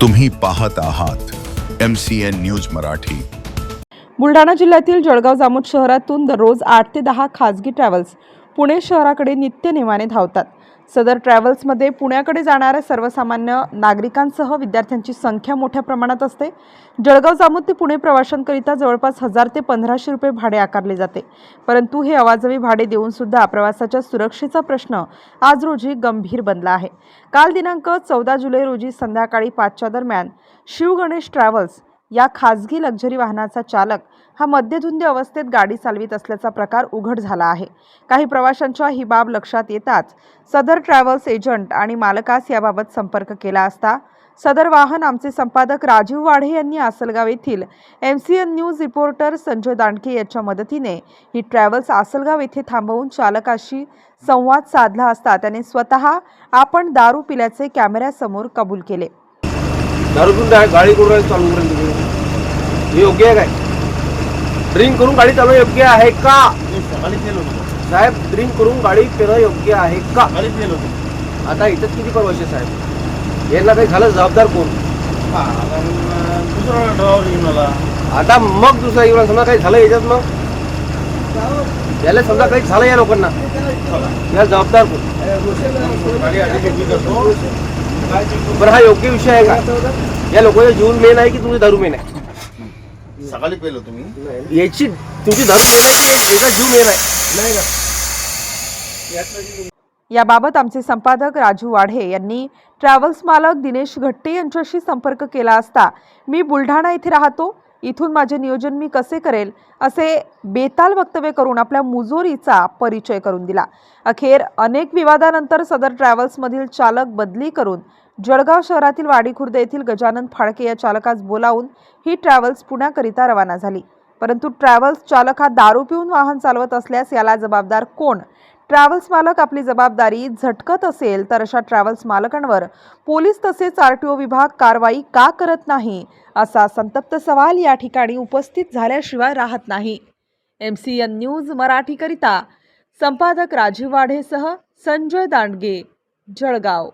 तुम्ही पाहत आहात M C N news Marathi. Buldhana जिल्ह्यातील जळगाव जामोद शहरातून दररोज आठ ते दहा खाजगी ट्रॅव्हल्स पुणे शहराकडे नित्यनेमाने धावतात. सदर ट्रॅव्हल्समध्ये पुण्याकडे जाणाऱ्या सर्वसामान्य नागरिकांसह विद्यार्थ्यांची संख्या मोठ्या प्रमाणात असते. जळगाव जामोद ते पुणे प्रवाशांकरिता जवळपास हजार ते पंधराशे रुपये भाडे आकारले जाते. परंतु हे अवाजवी भाडे देऊन सुद्धा प्रवासाच्या सुरक्षेचा प्रश्न आज रोजी गंभीर बनला आहे. काल दिनांक चौदा जुलै रोजी संध्याकाळी पाचच्या दरम्यान शिवगणेश ट्रॅव्हल्स या खाजगी लक्झरी वाहनाचा चालक हा मध्यधुंद अवस्थेत गाडी चालवित असल्याचा प्रकार उघड झाला आहे. काही प्रवाशांच्या ही बाब लक्षात येताच सदर ट्रॅव्हल्स एजंट आणि मालकास याबाबत संपर्क केला असता सदर वाहन आमचे संपादक राजीव वाढे यांनी आसलगाव येथील M C N news reporter Sanjay Dandke याच्या मदतीने ही ट्रॅव्हल्स आसलगाव येथे थांबवून चालकाशी संवाद साधला असता त्याने स्वतः आपण दारू पिल्याचे कॅमेऱ्यासमोर कबूल केले. दारू पिऊन डाय- गाडी करून राहिले चालू करेल तुम्ही. हे योग्य आहे काय? ड्रिंक करून गाडी चालवणं योग्य आहे का? सकाळी फेल होतो साहेब ड्रिंक करून गाडी पिणं योग्य आहे का? सकाळी फेल होतो आता इथं किती परवाशे साहेब? यांना काही झालं? जबाबदार कोण? हा आता मग दुसरा ड्रायव्हर घेऊन आला. आता मग दुसरा इव्हन समजा काही झालं याच्यात मग? याला समजा काही झालं या लोकांना? या जबाबदार कोण? गाडी आधी घेतली करतो पण हा योग्य विषय आहे का? या लोकांचा जीवन मेन आहे की तुमची दारू मेन आहे? सकाळी पेलो तुम्ही? याची तुमची दारू मेन आहे की याचा जीव मेन आहे? नाही का याबाबत आमचे संपादक राजू वाढे यांनी ट्रॅव्हल्स मालक दिनेश घट्टे यांच्याशी संपर्क केला असता मी बुलढाणा येथे राहतो. इथून माझे नियोजन मी कसे करेल असे बेताल वक्तव्य करून आपल्या मुजोरीचा परिचय करून दिला. अखेर अनेक विवादानंतर सदर ट्रॅव्हल्समधील चालक बदली करून जळगाव शहरातील वाडी खुर्द येथील गजानन फाळके या चालकास बोलावून ही ट्रॅव्हल्स पुण्याकरिता रवाना झाली. परंतु ट्रॅव्हल्स चालक हा दारू पिऊन वाहन चालवत असल्यास याला जबाबदार कोण? ट्रॅव्हल्स मालक आपली जबाबदारी झटकत असेल तर अशा ट्रॅव्हल्स मालकांवर पोलीस तसेच आर टी ओ विभाग कारवाई का करत नाही? असा संतप्त सवाल या ठिकाणी उपस्थित झाल्याशिवाय राहत नाही. एम सी एन न्यूज मराठीकरिता संपादक राजीव वाढेसह संजय दांडगे जळगाव.